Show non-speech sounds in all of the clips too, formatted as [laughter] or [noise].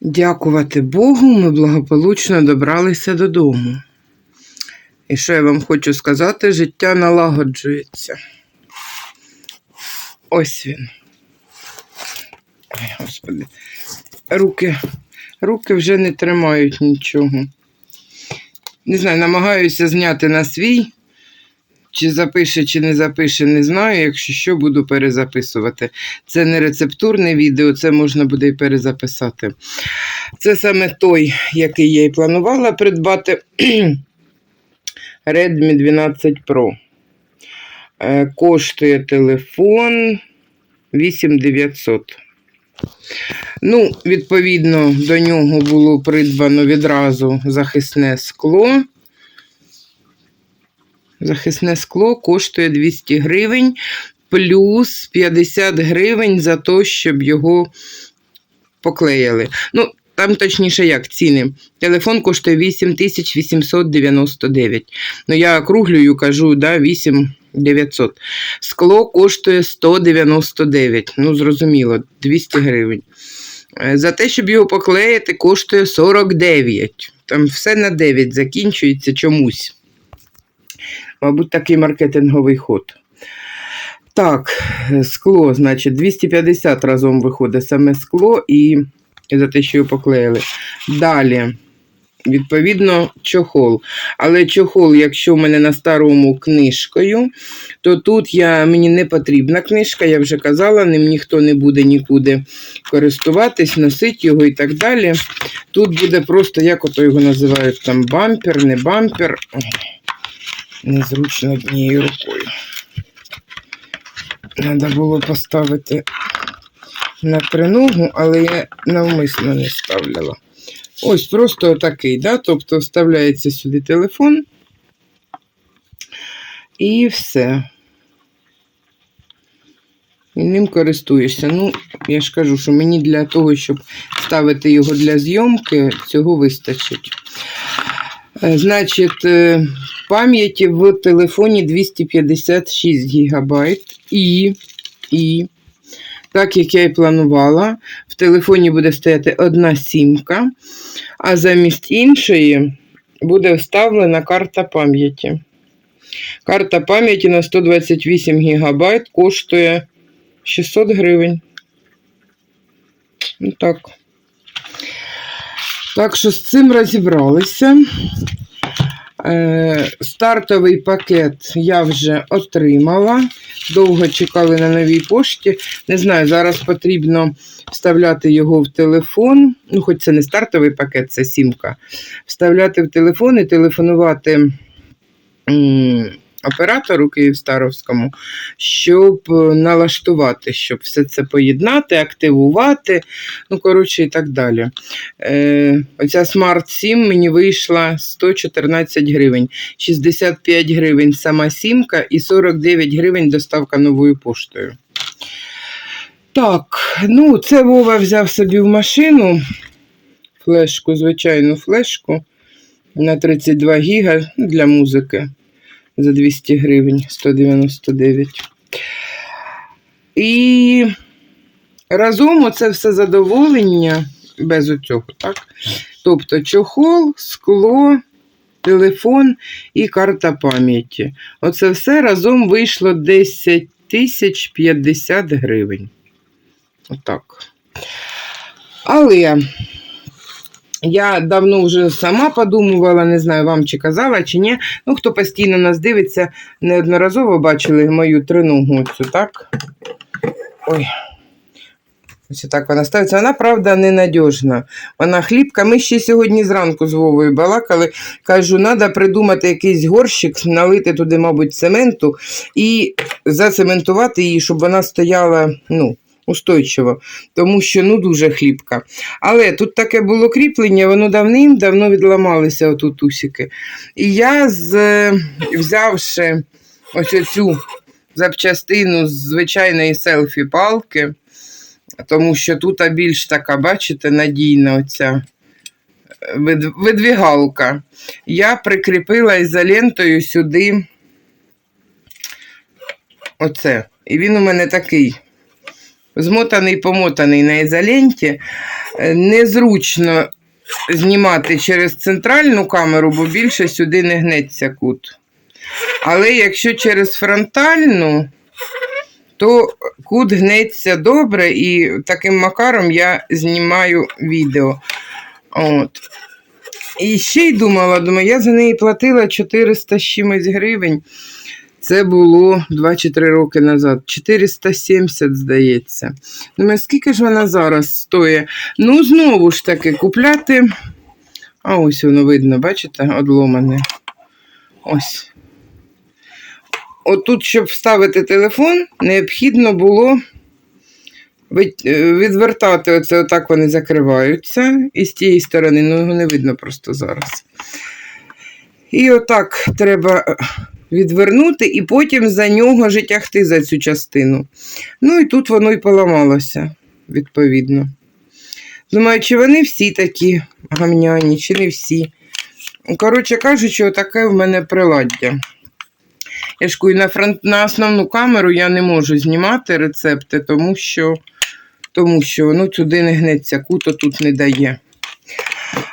Дякувати Богу, ми благополучно добралися додому. І що я вам хочу сказати, життя налагоджується. Ось він. Господи. Руки, руки вже не тримають нічого. Не знаю, намагаюся зняти на свій. Чи запише, чи не запише, не знаю. Якщо що, буду перезаписувати. Це не рецептурне відео, це можна буде і перезаписати. Це саме той, який я і планувала придбати. [clears throat] Redmi 12 Pro. Е, Коштує телефон 8900. Ну, відповідно, до нього було придбано відразу захисне скло. Захисне скло коштує 200 гривень, плюс 50 гривень за те, щоб його поклеїли. Ну, там точніше як ціни. Телефон коштує 8899. Ну, я округлюю, кажу, да, 8900. Скло коштує 199. Ну, зрозуміло, 200 гривень. Е, За те, щоб його поклеїти, коштує 49. Там все на 9 закінчується чомусь. Мабуть, такий маркетинговий ход. Так, скло, значить, 250 разом виходить саме скло і за те, що його поклеїли. Далі, відповідно, чохол. Але чохол, якщо в мене на старому книжкою, то тут я, мені не потрібна книжка, я вже казала, ним ніхто не буде нікуди користуватись, носити його і так далі. Тут буде просто, як ото його називають, там бампер, не бампер. Незручно однією рукою. Треба було поставити на триногу, але я навмисно не ставляла. Ось просто такий, да? тобто вставляється сюди телефон і все. І ним користуєшся. Ну, я ж кажу, що мені для того, щоб ставити його для зйомки, цього вистачить. Е, Значить, е, пам'яті в телефоні 256 гігабайт і, і так як я і планувала, в телефоні буде стояти одна сімка, а замість іншої буде вставлена карта пам'яті. Карта пам'яті на 128 ГБ коштує 600 гривень. Ну так. Так що з цим розібралися. Е, Стартовий пакет я вже отримала. Довго чекали на новій пошті. Не знаю, зараз потрібно вставляти його в телефон. Ну, хоч це не стартовий пакет, це сімка. Вставляти в телефон і телефонувати оператору Київстаровському, щоб е, налаштувати, щоб все це поєднати, активувати, ну, коротше, і так далі. Е, Оця Smart 7 мені вийшла 114 гривень, 65 гривень сама сімка і 49 гривень доставка новою поштою. Так, ну, це Вова взяв собі в машину флешку, звичайну флешку на 32 гіга для музики за 200 гривень 199. І разом оце все задоволення без оцього, так? Тобто чохол, скло, телефон і карта пам'яті. Оце все разом вийшло 10 тисяч 50 гривень. Отак. Але я давно вже сама подумувала, не знаю, вам чи казала, чи ні. Ну, хто постійно нас дивиться, неодноразово бачили мою триногу цю, так? Ой. Ось так вона ставиться. Вона, правда, ненадіжна. Вона хлібка. Ми ще сьогодні зранку з Вовою балакали. Кажу, треба придумати якийсь горщик, налити туди, мабуть, цементу і зацементувати її, щоб вона стояла, ну, устойчиво, тому що ну дуже хлібка. Але тут таке було кріплення, воно давним-давно відламалися отут усики. І я, з, взявши ось цю запчастину з звичайної селфі-палки, тому що тут більш така, бачите, надійна оця е, видвігалка. Я прикріпила ізолентою сюди оце. І він у мене такий змотаний, помотаний на ізоленті. Е, Незручно знімати через центральну камеру, бо більше сюди не гнеться кут. Але якщо через фронтальну, то кут гнеться добре, і таким макаром я знімаю відео. От. І ще й думала, думаю, я за неї платила 400 з чимось гривень. Це було 2 чи 3 роки назад. 470, здається. Думаю, скільки ж вона зараз стоїть? Ну, знову ж таки, купляти. А ось воно видно, бачите, одломане. Ось. Отут, щоб вставити телефон, необхідно було е, відвертати оце, отак вони закриваються. І з тієї сторони, ну його не видно просто зараз. І отак треба е, відвернути, і потім за нього же тягти за цю частину. Ну і тут воно і поламалося, відповідно. Думаю, чи вони всі такі гамняні, чи не всі. Коротше кажучи, отаке в мене приладдя. Я ж на, фронт, на основну камеру я не можу знімати рецепти, тому що, тому що воно туди не гнеться, куто тут не дає.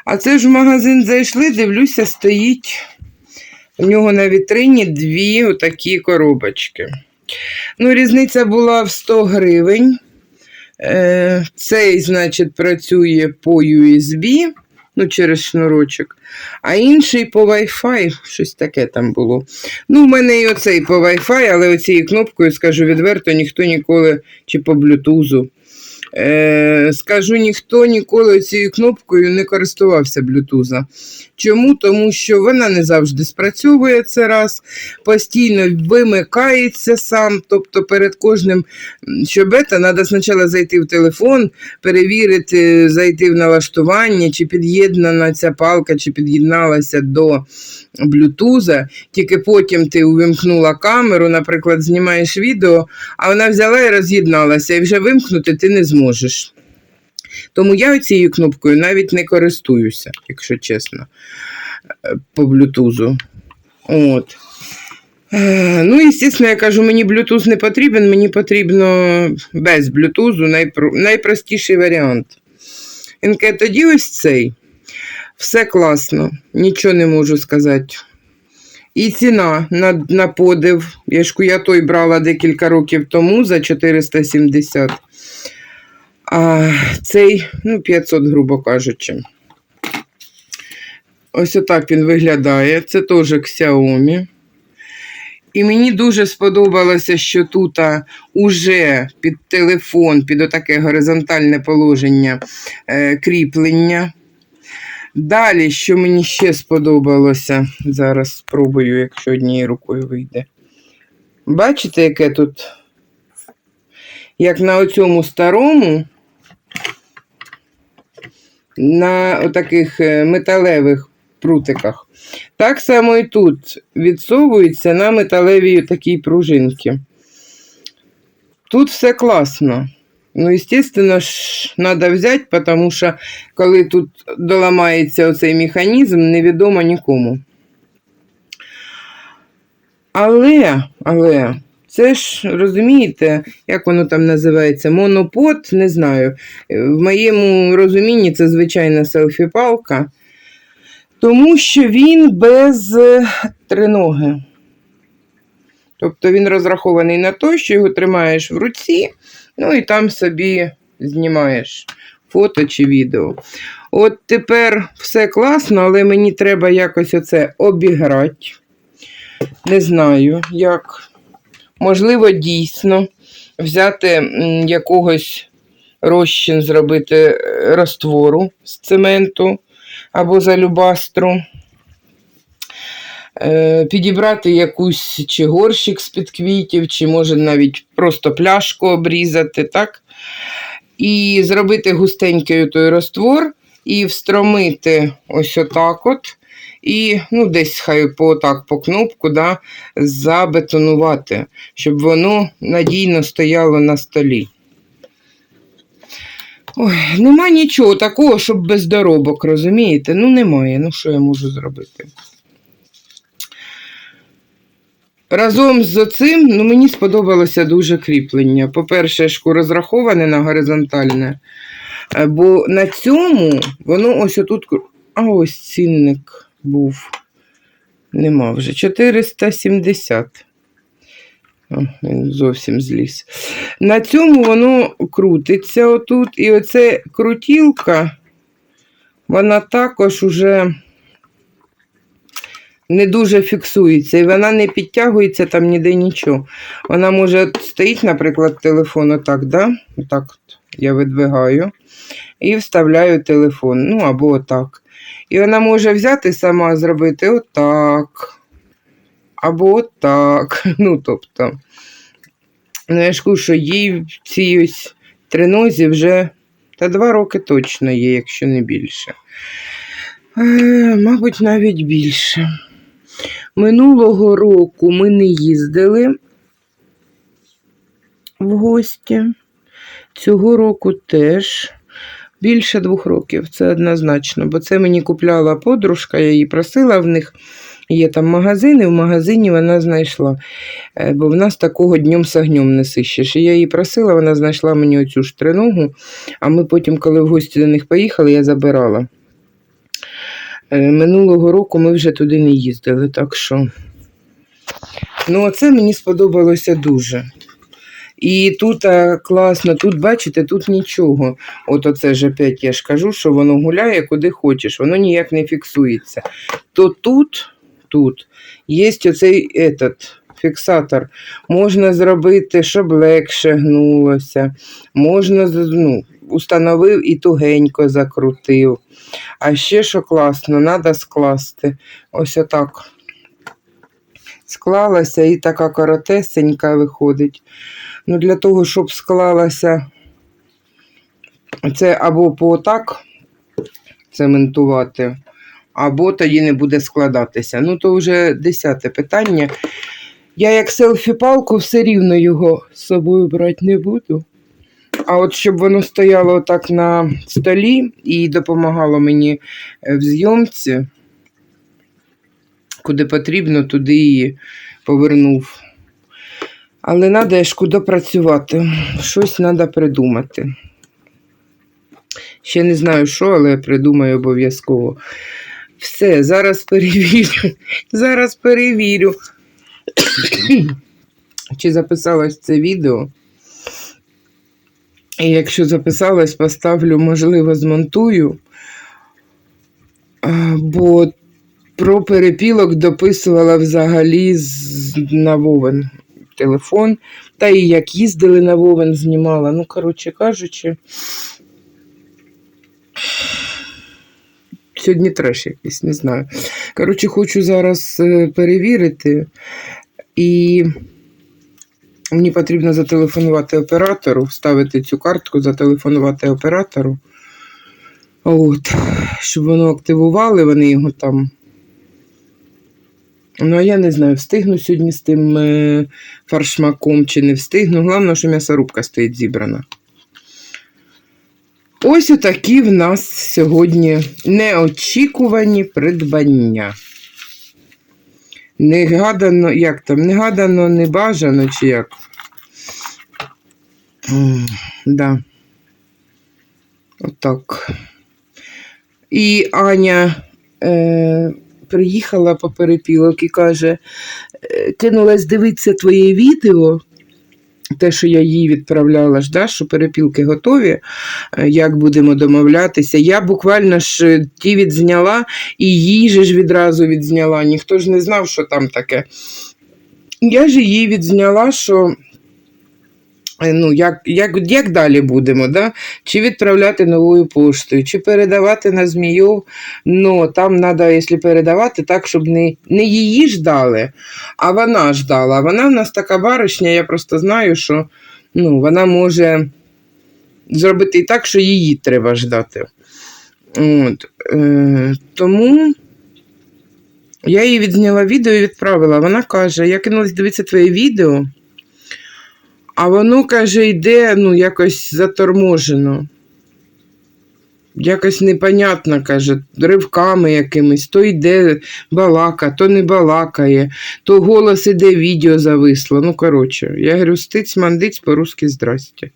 А це ж в магазин зайшли, дивлюся, стоїть у нього на вітрині дві отакі коробочки. Ну, різниця була в 100 гривень. Е, цей, значить, працює по USB, ну, через шнурочок, а інший по Wi-Fi, щось таке там було. Ну, в мене і оцей по Wi-Fi, але оцією кнопкою, скажу відверто, ніхто ніколи, чи по Bluetooth. Е, скажу, ніхто ніколи цією кнопкою не користувався Bluetooth. Чому? Тому що вона не завжди спрацьовує це раз, постійно вимикається сам. Тобто перед кожним, що треба спочатку зайти в телефон, перевірити, зайти в налаштування, чи під'єднана ця палка, чи під'єдналася до Bluetooth. Тільки потім ти увімкнула камеру, наприклад, знімаєш відео, а вона взяла і роз'єдналася, і вже вимкнути ти не зможеш. Тому я цією кнопкою навіть не користуюся, якщо чесно, е, по Bluetooth. От. Е, Ну, звісно, я кажу, мені Bluetooth не потрібен, мені потрібно без Bluetooth найпро... найпростіший варіант. Він тоді ось цей. Все класно, нічого не можу сказати. І ціна на, на подив. Я ж я той брала декілька років тому за 470. А цей, ну, 500, грубо кажучи. Ось отак він виглядає. Це теж Xiaomi. І мені дуже сподобалося, що тут уже під телефон, під отаке горизонтальне положення е, кріплення. Далі, що мені ще сподобалося, зараз спробую, якщо однією рукою вийде. Бачите, яке тут, як на оцьому старому, на отаких е, металевих прутиках. Так само і тут відсовується на металевій такій пружинці. Тут все класно. Ну, звісно ж, треба взяти, тому що коли тут доламається оцей механізм, невідомо нікому. Але, але, це ж розумієте, як воно там називається? Монопод, не знаю. Е, В моєму розумінні це звичайна селфі-палка, тому що він без е, триноги. Тобто він розрахований на те, що його тримаєш в руці, ну і там собі знімаєш фото чи відео. От тепер все класно, але мені треба якось оце обіграти. Не знаю, як. Можливо, дійсно взяти якогось розчин, зробити е, розтвору з цементу або з алюбастру. Е, підібрати якусь чи горщик з-під квітів, чи може навіть просто пляшку обрізати, так? І зробити густенький той роствор і встромити ось отак от. І ну, десь хай по, отак, по кнопку да, забетонувати, щоб воно надійно стояло на столі. Ой, нема нічого такого, щоб без доробок, розумієте? Ну, немає. Ну, що я можу зробити? Разом з цим, ну, мені сподобалося дуже кріплення. По-перше, шку розраховане на горизонтальне, е, бо на цьому воно ось отут. А ось цінник був. Нема вже. 470. Він зовсім зліз. На цьому воно крутиться отут. І оце крутілка, вона також уже не дуже фіксується. І вона не підтягується там ніде нічого. Вона може стоїть, наприклад, телефон отак, да? Отак от я видвигаю і вставляю телефон. Ну або отак. І вона може взяти сама зробити отак. Або отак. [laughs] Ну, тобто, ну, я ж кажу, що їй в цій ось тринозі вже та два роки точно є, якщо не більше. Е, мабуть, навіть більше. Минулого року ми не їздили в гості. Цього року теж більше двох років, це однозначно, бо це мені купляла подружка, я її просила в них. Є там магазин, і в магазині вона знайшла. Е, Бо в нас такого днем з огнем не сищеш. І я її просила, вона знайшла мені оцю ж а ми потім, коли в гості до них поїхали, я забирала. Е, Минулого року ми вже туди не їздили, так що. Ну, оце мені сподобалося дуже. І тут а, класно, тут, бачите, тут нічого. От оце ж опять я ж кажу, що воно гуляє куди хочеш, воно ніяк не фіксується. То тут, тут є оцей этот, фіксатор. Можна зробити, щоб легше гнулося. Можна ну, установив і тугенько закрутив. А ще що класно, треба скласти. Ось отак. Склалася і така коротесенька виходить. Ну, для того, щоб склалася, це або по так цементувати, або тоді не буде складатися. Ну, то вже десяте питання. Я як селфі-палку все рівно його з собою брати не буду. А от щоб воно стояло так на столі і допомагало мені е, в зйомці, куди потрібно, туди і повернув. Але треба ж куди працювати. Щось треба придумати. Ще не знаю, що, але придумаю обов'язково. Все, зараз перевірю. [laughs] Зараз перевірю. [coughs] Чи записалось це відео? І якщо записалось, поставлю, можливо, змонтую. Бо про перепілок дописувала взагалі з, на Вовен телефон. Та і як їздили на Вовен, знімала. Ну, коротше кажучи, сьогодні треш якийсь, не знаю. Коротше, хочу зараз е, перевірити. І мені потрібно зателефонувати оператору, вставити цю картку, зателефонувати оператору. От, щоб воно активували, вони його там. Ну, а я не знаю, встигну сьогодні з тим е, фаршмаком чи не встигну. Головне, що м'ясорубка стоїть зібрана. Ось отакі в нас сьогодні неочікувані придбання. Негадано, як там, негадано, не бажано, чи як? Да. Отак. І Аня е, приїхала по перепілок і каже: е, кинулась дивитися твоє відео. Те, що я їй відправляла, ж, да, що перепілки готові, е, як будемо домовлятися. Я буквально ж е, ті відзняла і їй же ж відразу відзняла. Ніхто ж не знав, що там таке. Я ж її відзняла, що ну, як, як, як далі будемо, да? чи відправляти новою поштою, чи передавати на Змійов. Ну, там треба, якщо передавати, так, щоб не, не її ждали, а вона ждала. Вона в нас така баришня, я просто знаю, що ну, вона може зробити і так, що її треба ждати. От, е, тому я їй відзняла відео і відправила. Вона каже: я кинулась дивитися твоє відео, а воно каже, йде ну, якось заторможено. Якось непонятно, каже, ривками якимись, то йде балака, то не балакає, то голос іде, відео зависло. Ну, коротше, я говорю, стиць, мандиць, по-русски здрасте.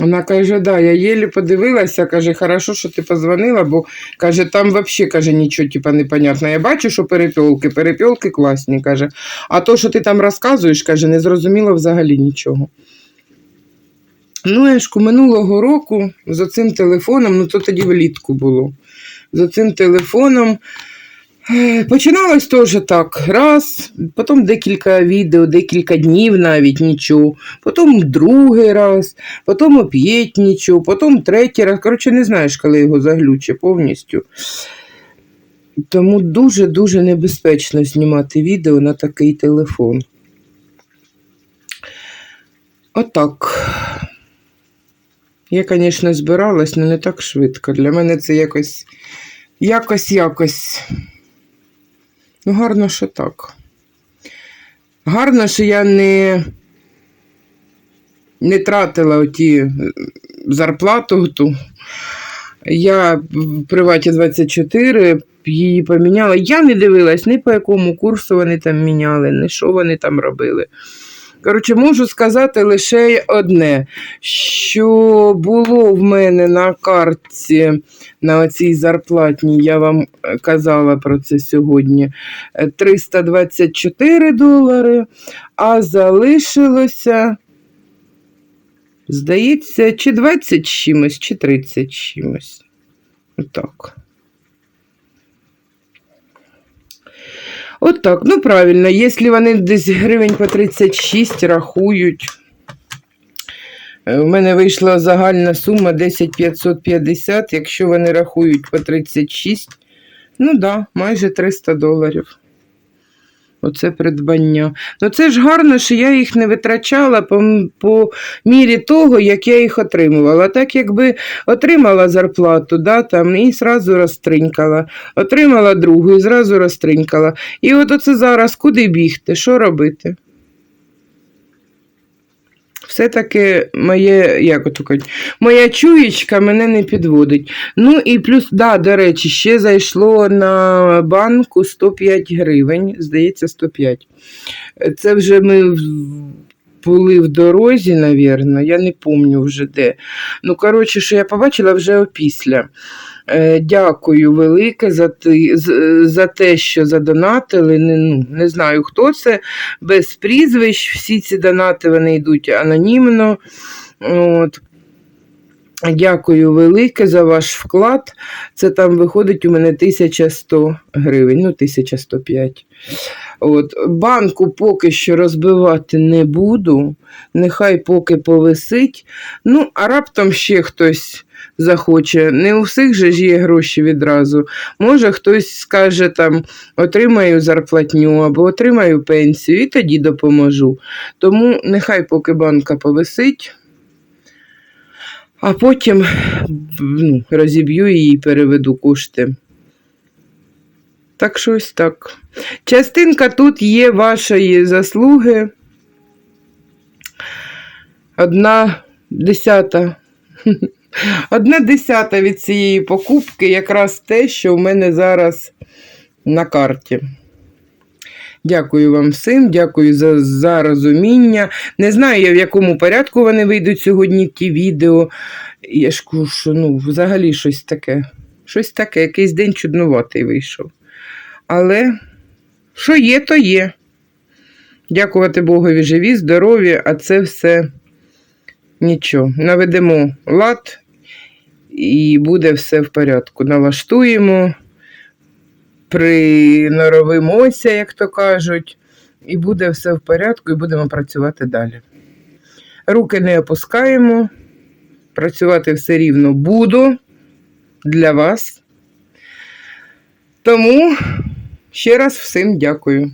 Вона каже, да, я єлі подивилася, каже, хорошо, що ти позвонила, бо каже, там взагалі каже, нічого типа, непонятно. Я бачу, що перепілки, перепілки класні, каже. А то, що ти там розказуєш, каже, не зрозуміло взагалі нічого. Ну, ж минулого року з оцим телефоном, ну то тоді влітку було. З оцим телефоном. Починалось теж так. Раз, потім декілька відео, декілька днів навіть нічого, потім другий раз, потім оп'ять нічого, потім третій раз. Коротше, не знаєш, коли його заглюче повністю. Тому дуже-дуже небезпечно знімати відео на такий телефон. Отак. Я, звісно, збиралась, але не так швидко. Для мене це якось, якось, якось. Ну, гарно, що так. Гарно, що я не, не тратила оті зарплату ту. Я в приваті 24 її поміняла. Я не дивилась ні по якому курсу вони там міняли, ні що вони там робили. Коротше, можу сказати лише одне, що було в мене на картці на оцій зарплатній, я вам е, казала про це сьогодні, е, 324 долари, а залишилося, здається, чи 20 чимось, чи 30 з чимось. Отак. От так, ну правильно, якщо вони десь гривень по 36 рахують. е, У мене вийшла загальна сума 10 550, якщо вони рахують по 36, ну да, майже 300 доларів. Оце придбання. Ну це ж гарно, що я їх не витрачала по, по мірі того, як я їх отримувала. Так якби отримала зарплату, да, там, і зразу розтринькала. Отримала другу і зразу розтринькала. І от оце зараз куди бігти, що робити? Все-таки моє, як ото кажуть, моя чуєчка мене не підводить. Ну і плюс, да, до речі, ще зайшло на банку 105 гривень, здається, 105. Це вже ми були в дорозі, навірно, я не пам'ятаю вже де. Ну, коротше, що я побачила вже опісля. Е, Дякую велике за, ти, за те, що задонатили. Не, ну, не знаю, хто це, без прізвищ. Всі ці донати вони йдуть анонімно. От. Дякую велике за ваш вклад. Це там виходить у мене 1100 гривень, ну 1105. От. Банку поки що розбивати не буду. Нехай поки повисить. Ну, а раптом ще хтось захоче. Не у всіх же ж є гроші відразу. Може, хтось скаже там отримаю зарплатню або отримаю пенсію, і тоді допоможу. Тому нехай поки банка повисить, а потім ну, розіб'ю її і переведу кошти. Так що ось так. Частинка тут є вашої заслуги. Одна десята. Одна десята від цієї покупки якраз те, що в мене зараз на карті. Дякую вам всім, дякую за, за розуміння. Не знаю я, в якому порядку вони вийдуть сьогодні ті відео. Я ж що ну, взагалі щось таке. Щось таке, якийсь день чуднуватий вийшов. Але що є, то є. Дякувати Богові живі, здорові, а це все нічого. Наведемо лад і буде все в порядку. Налаштуємо, приноровимося, як то кажуть, і буде все в порядку, і будемо працювати далі. Руки не опускаємо, працювати все рівно буду для вас. Тому ще раз всім дякую.